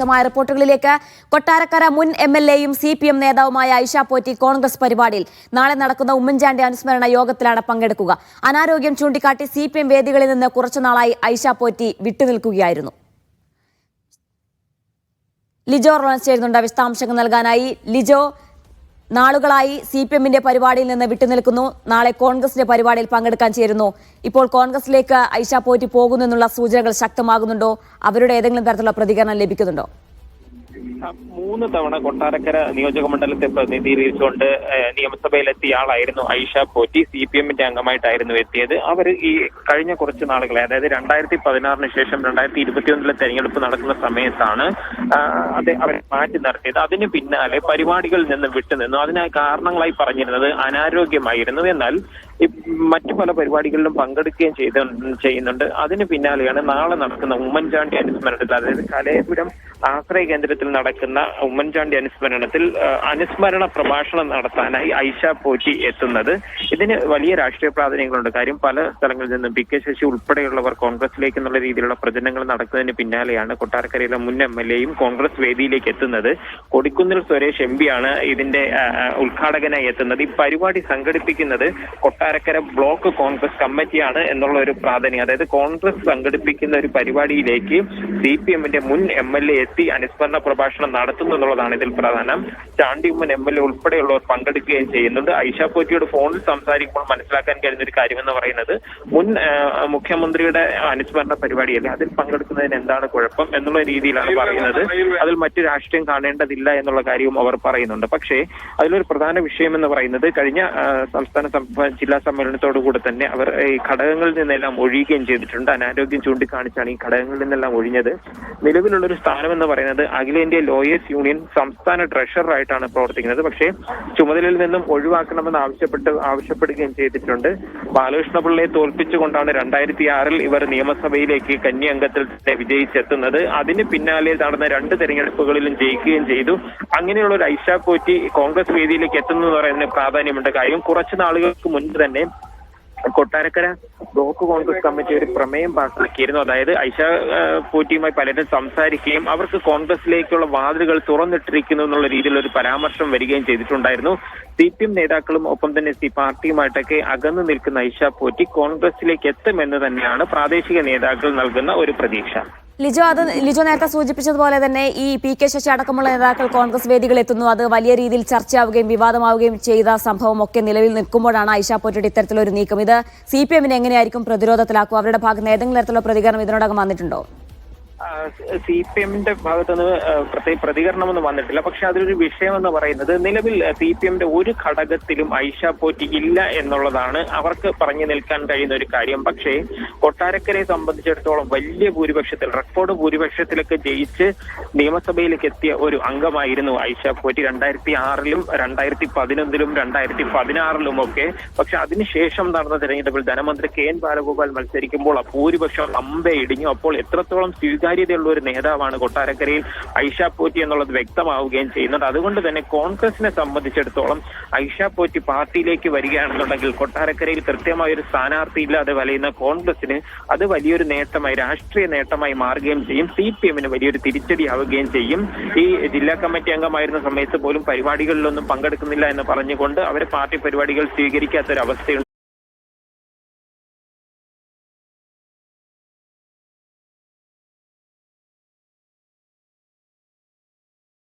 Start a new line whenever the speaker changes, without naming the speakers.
വിശദമായ റിപ്പോർട്ടുകളിലേക്ക് കൊട്ടാരക്കര മുൻ എം എൽ എയും സി പി എം നേതാവുമായ ഐഷ പോറ്റി കോൺഗ്രസ് പരിപാടിയിൽ നാളെ നടക്കുന്ന ഉമ്മൻചാണ്ടി അനുസ്മരണ യോഗത്തിലാണ് പങ്കെടുക്കുക. അനാരോഗ്യം ചൂണ്ടിക്കാട്ടി സി പി എം വേദികളിൽ നിന്ന് കുറച്ചുനാളായി ഐഷ പോറ്റി വിട്ടുനിൽക്കുകയായിരുന്നു. ലിജോ റോണസ് ചേരുന്നുണ്ട് വിശദാംശങ്ങൾ നൽകാനായി. ലിജോ നാളുകളായി സി പി എമ്മിന്റെ പരിപാടിയിൽ നിന്ന് വിട്ടുനിൽക്കുന്നു. നാളെ കോൺഗ്രസിന്റെ പരിപാടിയിൽ പങ്കെടുക്കാൻ ചേരുന്നു. ഇപ്പോൾ കോൺഗ്രസിലേക്ക് ഐഷ പോറ്റി പോകുന്നു എന്നുള്ള സൂചനകൾ ശക്തമാകുന്നുണ്ടോ? അവരുടെ ഏതെങ്കിലും തരത്തിലുള്ള പ്രതികരണം ലഭിക്കുന്നുണ്ടോ?
മൂന്ന് തവണ കൊട്ടാരക്കര നിയോജക മണ്ഡലത്തെ പ്രതിനിധീകരിച്ചുകൊണ്ട് നിയമസഭയിലെത്തിയ ആളായിരുന്നു ഐഷ പോറ്റി സി പി എമ്മിന്റെ അംഗമായിട്ടായിരുന്നു എത്തിയത്. അവർ ഈ കഴിഞ്ഞ കുറച്ച് നാളുകളെ അതായത് രണ്ടായിരത്തി പതിനാറിന് ശേഷം രണ്ടായിരത്തി ഇരുപത്തിയൊന്നിലെ തെരഞ്ഞെടുപ്പ് നടക്കുന്ന സമയത്താണ് അതെ അവരെ മാറ്റി നിർത്തിയത്. അതിന് പിന്നാലെ പരിപാടികളിൽ നിന്ന് വിട്ടുനിന്നു. അതിന് കാരണങ്ങളായി പറഞ്ഞിരുന്നത് അനാരോഗ്യമായിരുന്നു. എന്നാൽ മറ്റു പല പരിപാടികളിലും പങ്കെടുക്കുകയും ചെയ്ത ചെയ്യുന്നുണ്ട്. അതിന് പിന്നാലെയാണ് നാളെ നടക്കുന്ന ഉമ്മൻചാണ്ടി അനുസ്മരണത്തിൽ അതായത് കലയപുരം ആശ്രയ കേന്ദ്രത്തിൽ നടക്കുന്ന ഉമ്മൻചാണ്ടി അനുസ്മരണത്തിൽ അനുസ്മരണ പ്രഭാഷണം നടത്താനായി ഐഷ പോറ്റി എത്തുന്നത്. ഇതിന് വലിയ രാഷ്ട്രീയ പ്രാധാന്യങ്ങളുണ്ട്. കാര്യം പല സ്ഥലങ്ങളിൽ നിന്നും പി കെ ശശി ഉൾപ്പെടെയുള്ളവർ കോൺഗ്രസിലേക്ക് എന്നുള്ള രീതിയിലുള്ള പ്രചരണങ്ങൾ നടക്കുന്നതിന് പിന്നാലെയാണ് കൊട്ടാരക്കരയിലെ മുൻ എം എൽ എയും കോൺഗ്രസ് വേദിയിലേക്ക് എത്തുന്നത്. കൊടിക്കുന്നിൽ സുരേഷ് എം ആണ് ഇതിന്റെ ഉദ്ഘാടകനായി എത്തുന്നത്. ഈ പരിപാടി സംഘടിപ്പിക്കുന്നത് കൊട്ടാരക്കര ബ്ലോക്ക് കോൺഗ്രസ് കമ്മിറ്റിയാണ് എന്നുള്ള ഒരു പ്രാധാന്യം. അതായത് കോൺഗ്രസ് സംഘടിപ്പിക്കുന്ന ഒരു പരിപാടിയിലേക്ക് സി പി എമ്മിന്റെ മുൻ എം എൽ എ എത്തി അനുസ്മരണ പ്രഭാഷണം നടത്തുന്നു എന്നുള്ളതാണ് ഇതിൽ പ്രധാനം. Chandy Oommen M L A ഉൾപ്പെടെയുള്ളവർ പങ്കെടുക്കുകയും ചെയ്യുന്നുണ്ട്. ഐഷ പോറ്റിയോട് ഫോണിൽ സംസാരിക്കുമ്പോൾ മനസ്സിലാക്കാൻ കഴിയുന്ന ഒരു കാര്യമെന്ന് പറയുന്നത് മുൻ മുഖ്യമന്ത്രിയുടെ അനുസ്മരണ പരിപാടിയല്ലേ? അതിൽ പങ്കെടുക്കുന്നതിന് എന്താണ് കുഴപ്പം എന്നുള്ള രീതിയിലാണ് പറയുന്നത്. അതിൽ മറ്റു രാഷ്ട്രീയം കാണേണ്ടതില്ല എന്നുള്ള കാര്യവും അവർ പറയുന്നുണ്ട്. പക്ഷേ അതിലൊരു പ്രധാന വിഷയം എന്ന് പറയുന്നത് കഴിഞ്ഞ സംസ്ഥാന ജില്ലാ സമ്മേളനത്തോടു കൂടെ തന്നെ അവർ ഈ ഘടകങ്ങളിൽ നിന്നെല്ലാം ഒഴിയുകയും ചെയ്തിട്ടുണ്ട്. അനാരോഗ്യം ചൂണ്ടിക്കാണിച്ചാണ് ഈ ഘടകങ്ങളിൽ നിന്നെല്ലാം ഒഴിഞ്ഞത്. നിലവിലുള്ള ഒരു സ്ഥാനം എന്ന് പറയുന്നത് അഖിലേന്ത്യാ ലോയേഴ്സ് യൂണിയൻ സംസ്ഥാന ട്രഷററായിട്ടാണ് പ്രവർത്തിക്കുന്നത്. പക്ഷേ ചുമതലയിൽ നിന്നും ഒഴിവാക്കണമെന്ന് ആവശ്യപ്പെട്ട് ആവശ്യപ്പെടുകയും ചെയ്തിട്ടുണ്ട്. ബാലകൃഷ്ണപിള്ളയെ തോൽപ്പിച്ചുകൊണ്ടാണ് രണ്ടായിരത്തി ആറിൽ ഇവർ നിയമസഭയിലേക്ക് കന്നി അംഗത്തിൽ തന്നെ വിജയിച്ചെത്തുന്നത്. അതിന് പിന്നാലെ നടന്ന രണ്ട് തെരഞ്ഞെടുപ്പുകളിലും ജയിക്കുകയും ചെയ്തു. അങ്ങനെയുള്ള ഒരു ഐഷ പോറ്റി കോൺഗ്രസ് വേദിയിലേക്ക് എത്തുന്നു പറയുന്ന പ്രാധാന്യമുണ്ട് കാര്യം. കുറച്ച് നാളുകൾക്ക് മുൻപ് തന്നെ കൊട്ടാരക്കര ബ്ലോക്ക് കോൺഗ്രസ് കമ്മിറ്റി ഒരു പ്രമേയം പാസാക്കിയിരുന്നു. അതായത് ഐഷ പൂറ്റിയുമായി പലരും സംസാരിക്കുകയും അവർക്ക് കോൺഗ്രസിലേക്കുള്ള വാതിലുകൾ തുറന്നിട്ടിരിക്കുന്നു എന്നുള്ള രീതിയിൽ ഒരു പരാമർശം വരികയും ചെയ്തിട്ടുണ്ടായിരുന്നു. സി പി എം നേതാക്കളും ഒപ്പം തന്നെ സി പാർട്ടിയുമായിട്ടൊക്കെ അകന്നു നിൽക്കുന്ന ഐഷ പൂറ്റി കോൺഗ്രസിലേക്ക് എത്തുമെന്ന് തന്നെയാണ് പ്രാദേശിക നേതാക്കൾ നൽകുന്ന ഒരു പ്രതീക്ഷ.
ലിജോ അത് ലിജോ നേരത്തെ സൂചിപ്പിച്ചതുപോലെ തന്നെ ഈ പി കെ ശശി അടക്കമുള്ള നേതാക്കൾ കോൺഗ്രസ് വേദികളിൽ എത്തുന്നു. അത് വലിയ രീതിയിൽ ചർച്ചയാവുകയും വിവാദമാവുകയും ചെയ്ത സംഭവം ഒക്കെ നിലവിൽ നിൽക്കുമ്പോഴാണ് ഐഷ പോറ്റയുടെ ഇത്തരത്തിലൊരു നീക്കം. ഇത് സി പി എമ്മിനെ എങ്ങനെയായിരിക്കും പ്രതിരോധത്തിലാക്കുക അവരുടെ ഭാഗത്ത് ഏതെങ്കിലും തരത്തിലുള്ള പ്രതികരണം ഇതിനോടകം വന്നിട്ടുണ്ടോ?
സി പി എമ്മിന്റെ ഭാഗത്തുനിന്ന് പ്രത്യേക പ്രതികരണമൊന്നും വന്നിട്ടില്ല. പക്ഷെ അതിലൊരു വിഷയം എന്ന് പറയുന്നത് നിലവിൽ സി പി എമ്മിന്റെ ഒരു ഘടകത്തിലും ഐഷ പോറ്റി ഇല്ല എന്നുള്ളതാണ് അവർക്ക് പറഞ്ഞു നിൽക്കാൻ കഴിയുന്ന ഒരു കാര്യം. പക്ഷേ കൊട്ടാരക്കരയെ സംബന്ധിച്ചിടത്തോളം വലിയ ഭൂരിപക്ഷത്തിൽ റെക്കോർഡ് ഭൂരിപക്ഷത്തിലൊക്കെ ജയിച്ച് നിയമസഭയിലേക്ക് എത്തിയ ഒരു അംഗമായിരുന്നു ഐഷ പോറ്റി. രണ്ടായിരത്തി ആറിലും രണ്ടായിരത്തി പതിനൊന്നിലും രണ്ടായിരത്തി പതിനാറിലും ഒക്കെ പക്ഷെ അതിനുശേഷം നടന്ന തെരഞ്ഞെടുപ്പിൽ ധനമന്ത്രി കെ എൻ ബാലഗോപാൽ മത്സരിക്കുമ്പോൾ ആ ഭൂരിപക്ഷം അമ്പെ ഇടിഞ്ഞു. അപ്പോൾ എത്രത്തോളം സ്വീകാര്യതയുള്ള ഒരു നേതാവാണ് കൊട്ടാരക്കരയിൽ ഐഷ പോറ്റി എന്നുള്ളത് വ്യക്തമാവുകയും ചെയ്യുന്നത്. അതുകൊണ്ട് തന്നെ കോൺഗ്രസിനെ സംബന്ധിച്ചിടത്തോളം ഐഷ പോറ്റി പാർട്ടിയിലേക്ക് വരികയാണെന്നുണ്ടെങ്കിൽ കൊട്ടാരക്കരയിൽ കൃത്യമായ ഒരു സ്ഥാനാർത്ഥി ഇല്ലാതെ വലയുന്ന കോൺഗ്രസിന് അത് വലിയൊരു നേട്ടമായി രാഷ്ട്രീയ നേട്ടമായി മാറുകയും ചെയ്യും. സി പി എമ്മിന് വലിയൊരു തിരിച്ചടിയാവുകയും ചെയ്യും. ഈ ജില്ലാ കമ്മിറ്റി അംഗമായിരുന്ന സമയത്ത് പോലും പരിപാടികളിലൊന്നും പങ്കെടുക്കുന്നില്ല എന്ന് പറഞ്ഞുകൊണ്ട് അവരെ പാർട്ടി പരിപാടികൾ സ്വീകരിക്കാത്തൊരവസ്ഥയുണ്ട്.